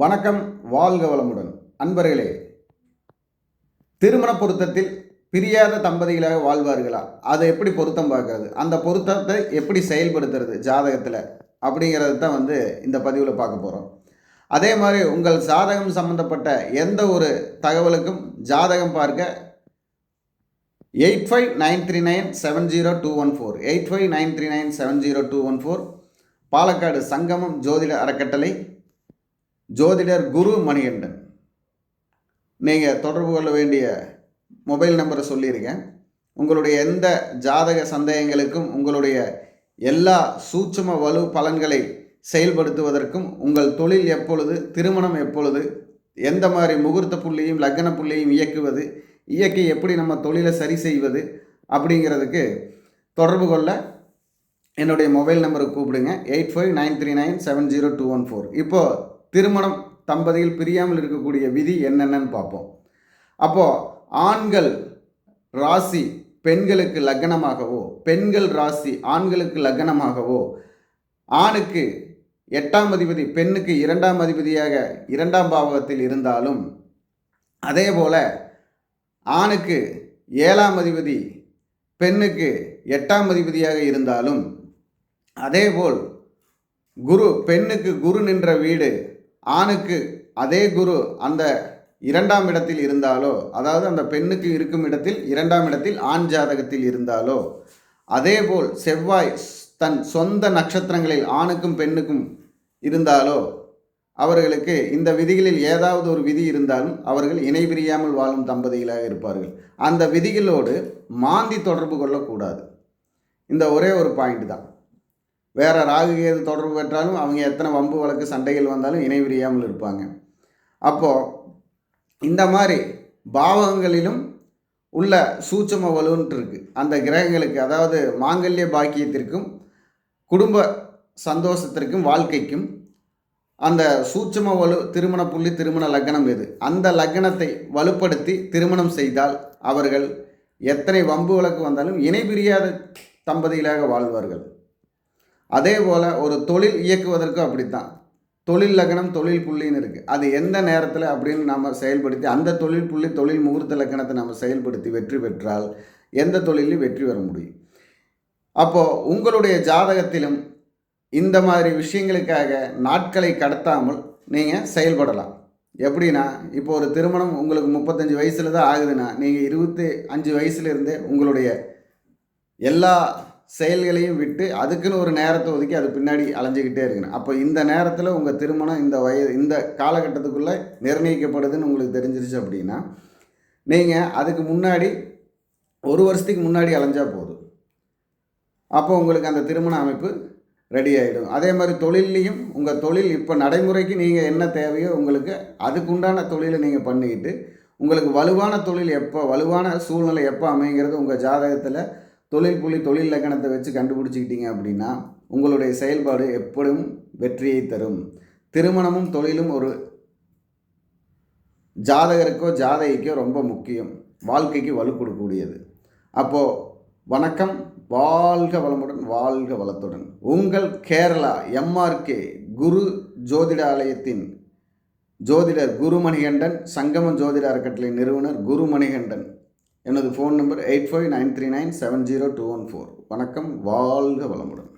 வணக்கம் வாழ்க வளமுடன். அன்பர்களே திருமண பொருத்தத்தில் பிரியாத தம்பதிகளாக வாழ்வார்களா? அதை எப்படி பொருத்தம் பார்க்கறது? அந்த பொருத்தத்தை எப்படி செயல்படுத்துறது ஜாதகத்தில்? அப்படிங்கிறது தான் வந்து இந்த பதிவில் பார்க்க போகிறோம் அதே மாதிரி உங்கள் ஜாதகம் சம்பந்தப்பட்ட எந்த ஒரு தகவலுக்கும் ஜாதகம் பார்க்க eight five nine three nine seven zero two one four. Eight five nine three nine seven zero two one four. Palakkad Sangamam ஜோதிட அறக்கட்டளை. ஜோதிடர் குரு மணிகண்டன். நீங்கள் தொடர்பு கொள்ள வேண்டிய மொபைல் நம்பரை சொல்லியிருக்கேன். உங்களுடைய எந்த ஜாதக சந்தேகங்களுக்கும் உங்களுடைய எல்லா சூட்சும வலு பலன்களை செயல்படுத்துவதற்கும் உங்கள் தொழில் எப்பொழுது திருமணம் எப்பொழுது எந்த மாதிரி முகூர்த்த புள்ளியும் லக்ன புள்ளியும் இயக்குவது இயக்கி எப்படி நம்ம தொழிலை சரி செய்வது அப்படிங்கிறதுக்கு தொடர்பு கொள்ள என்னுடைய மொபைல் நம்பருக்கு கூப்பிடுங்க. Eight five nine three nine seven zero two one four. இப்போது திருமணம் தம்பதியில் பிரியாமல் இருக்கக்கூடிய விதி என்னென்னு பார்ப்போம். அப்போது ஆண்கள் ராசி பெண்களுக்கு லக்னமாகவோ பெண்கள் ராசி ஆண்களுக்கு லக்னமாகவோ ஆணுக்கு எட்டாம் அதிபதி பெண்ணுக்கு இரண்டாம் அதிபதியாக இரண்டாம் பாவகத்தில் இருந்தாலும் அதே போல் ஆணுக்கு ஏழாம் அதிபதி பெண்ணுக்கு எட்டாம் அதிபதியாக இருந்தாலும் அதேபோல் குரு பெண்ணுக்கு குரு நின்ற வீடு ஆணுக்கு அதே குரு அந்த இரண்டாம் இடத்தில் இருந்தாலோ அதாவது அந்த பெண்ணுக்கு இருக்கும் இடத்தில் இரண்டாம் இடத்தில் ஆண் ஜாதகத்தில் இருந்தாலோ அதேபோல் செவ்வாய் தன் சொந்த நட்சத்திரங்களில் ஆணுக்கும் பெண்ணுக்கும் இருந்தாலோ அவர்களுக்கு இந்த விதிகளில் ஏதாவது ஒரு விதி இருந்தாலும் அவர்கள் இணை பிரியாமல் வாழும் தம்பதிகளாக இருப்பார்கள். அந்த விதிகளோடு மாந்தி தொடர்பு கொள்ளக்கூடாது. இந்த ஒரே ஒரு பாயிண்ட் தான். வேறு ராகுகேது தொடர்பு பெற்றாலும் அவங்க எத்தனை வம்பு வழக்கு சண்டைகள் வந்தாலும் இணை பிரியாமல் இருப்பாங்க. அப்போது இந்த மாதிரி பாவகங்களிலும் உள்ள சூட்சம வலுன்ட்டு இருக்குது அந்த கிரகங்களுக்கு அதாவது மாங்கல்ய பாக்கியத்திற்கும் குடும்ப சந்தோஷத்திற்கும் வாழ்க்கைக்கும் அந்த சூட்சம வலு திருமண புள்ளி திருமண லக்னம் எது? அந்த லக்னத்தை வலுப்படுத்தி திருமணம் செய்தால் அவர்கள் எத்தனை வம்பு வழக்கு வந்தாலும் இணை பிரியாத தம்பதிகளாக வாழ்வார்கள். அதே போல் ஒரு தொழில் இயக்குவதற்கும் அப்படித்தான். தொழில் லக்கணம் தொழில் புள்ளின்னு இருக்குது அது எந்த நேரத்தில் அப்படின்னு நம்ம செயல்படுத்தி அந்த தொழில் புள்ளி தொழில் முகூர்த்த லக்கணத்தை நம்ம செயல்படுத்தி வெற்றி பெற்றால் எந்த தொழிலையும் வெற்றி பெற முடியும். அப்போது உங்களுடைய ஜாதகத்திலும் இந்த மாதிரி விஷயங்களுக்காக நாட்களை கடத்தாமல் நீங்கள் செயல்படலாம். எப்படின்னா இப்போ ஒரு திருமணம் உங்களுக்கு முப்பத்தஞ்சு வயசில் தான் ஆகுதுன்னா நீங்கள் இருபத்தி அஞ்சு வயசுலேருந்தே உங்களுடைய எல்லா செயல்களையும் விட்டு அதுக்குன்னு ஒரு நேரத்தை ஒதுக்கி அது பின்னாடி அலைஞ்சிக்கிட்டே இருக்கணும். அப்போ இந்த நேரத்தில் உங்கள் திருமணம் இந்த வயது இந்த காலகட்டத்துக்குள்ளே நிர்ணயிக்கப்படுதுன்னு உங்களுக்கு தெரிஞ்சிருச்சு அப்படின்னா நீங்கள் அதுக்கு முன்னாடி ஒரு வருஷத்துக்கு முன்னாடி அலைஞ்சால் போதும். அப்போ உங்களுக்கு அந்த திருமண அமைப்பு ரெடி ஆகிடும் அதே மாதிரி தொழில்லையும் உங்கள் தொழில் இப்போ நடைமுறைக்கு நீங்கள் என்ன தேவையோ உங்களுக்கு அதுக்குண்டான தொழிலை நீங்கள் பண்ணிக்கிட்டு உங்களுக்கு வலுவான தொழில் எப்போ வலுவான சூழ்நிலை எப்போ அமைங்கிறது உங்கள் ஜாதகத்தில் தொழில் புள்ளி தொழில் லக்கணத்தை வச்சு கண்டுபிடிச்சிக்கிட்டீங்க அப்படின்னா உங்களுடைய செயல்பாடு எப்பொழுதும் வெற்றியை தரும். திருமணமும் தொழிலும் ஒரு ஜாதகருக்கோ ஜாதகிக்கோ ரொம்ப முக்கியம். வாழ்க்கைக்கு வலு கொடுக்கக்கூடியது. அப்போது வணக்கம் வாழ்க வளமுடன் வாழ்க வளத்துடன். உங்கள் கேரளா எம்ஆர்கே குரு ஜோதிட ஆலயத்தின் ஜோதிடர் குரு மணிகண்டன் சங்கமம் ஜோதிட அறக்கட்டளை நிறுவனர் குரு மணிகண்டன் எனது phone number eight five nine three nine seven zero two one four. வணக்கம் வாழ்க வளமுடன்.